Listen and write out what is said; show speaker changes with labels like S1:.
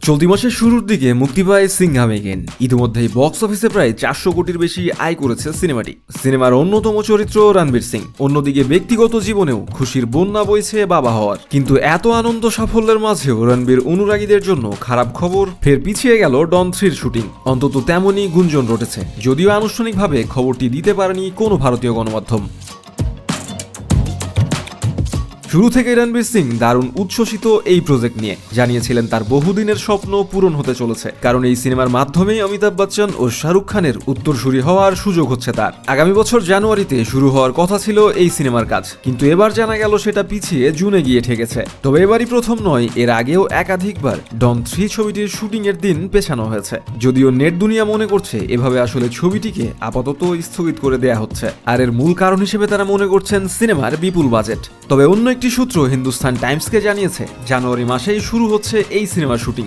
S1: চলতি মাসের শুরুর দিকে মুক্তি পায় সিংহাম এগেন ইতিমধ্যেই বক্স অফিসে প্রায় চারশো কোটির বেশি আয় করেছে সিনেমাটি। সিনেমার অন্যতম চরিত্র রণবীর সিং। অন্যদিকে ব্যক্তিগত জীবনেও খুশির বন্যা বইছে বাবা হওয়ার। কিন্তু এত আনন্দ সাফল্যের মাঝেও রণবীর অনুরাগীদের জন্য খারাপ খবর ফের পিছিয়ে গেল ডন থ্রির শুটিং। অন্তত তেমনই গুঞ্জন রটেছে। যদিও আনুষ্ঠানিকভাবে খবরটি দিতে পারেনি কোনো ভারতীয় গণমাধ্যম। শুরু থেকে রণবীর সিং দারুণ উচ্ছ্বসিত এই প্রজেক্ট নিয়ে। জানিয়েছিলেন তার বহুদিনের স্বপ্ন পূরণ হতে চলেছে। কারণ এই সিনেমার মাধ্যমেই অমিতাভ বচ্চন ও শাহরুখ খানের উত্তরসূরি হওয়ার সুযোগ হচ্ছে তার। আগামী বছর জানুয়ারিতে শুরু হওয়ার কথা ছিল এই সিনেমার কাজ। কিন্তু এবার জানা গেল সেটা পিছিয়ে জুনে গিয়ে ঠেকেছে। তবে এবারই প্রথম নয়, এর আগেও একাধিকবার ডন থ্রি ছবিটির শুটিং এর দিন পেছানো হয়েছে। যদিও নেট দুনিয়া মনে করছে, এভাবে আসলে ছবিটিকে আপাতত স্থগিত করে দেয়া হচ্ছে। আর এর মূল কারণ হিসেবে তারা মনে করছেন সিনেমার বিপুল বাজেট। তবে অন্য একটি সূত্র হিন্দুস্তান টাইমসকে জানিয়েছে জানুয়ারি মাসেই শুরু হচ্ছে এই সিনেমার শুটিং।